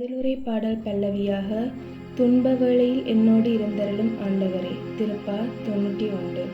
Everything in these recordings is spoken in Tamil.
பதிலுரை பாடல் பல்லவியாக துன்பவேளையில் என்னோடு இருந்தருளும் ஆண்டவரே திருப்பா தொண்ணூற்றி ஒன்று.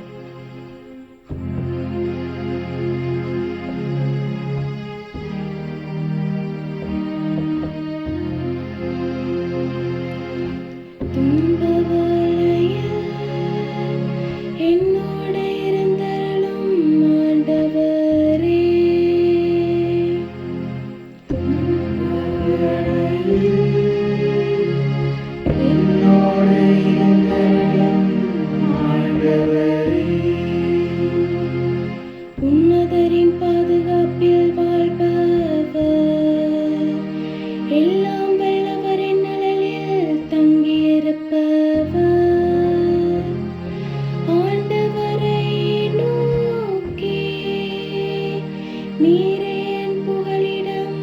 நீரேன் புகலிடம்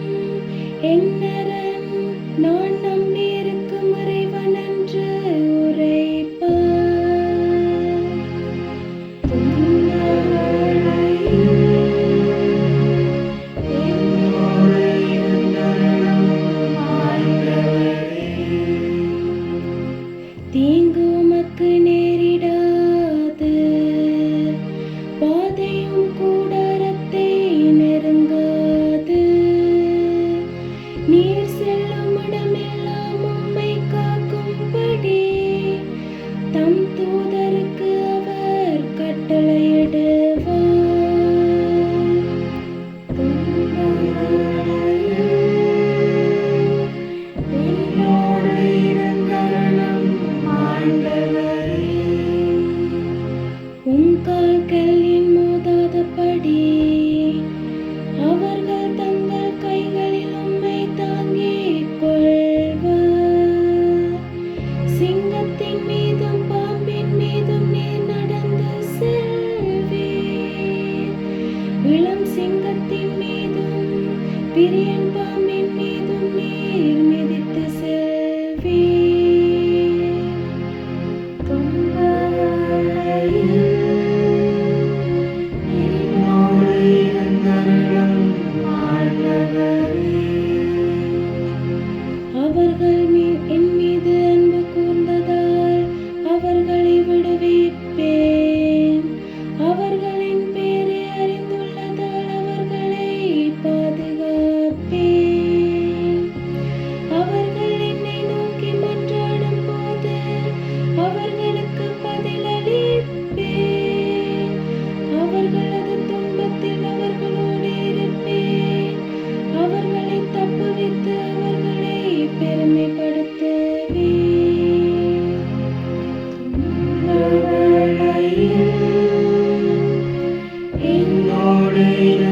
என்ன tanto de 你。Amen.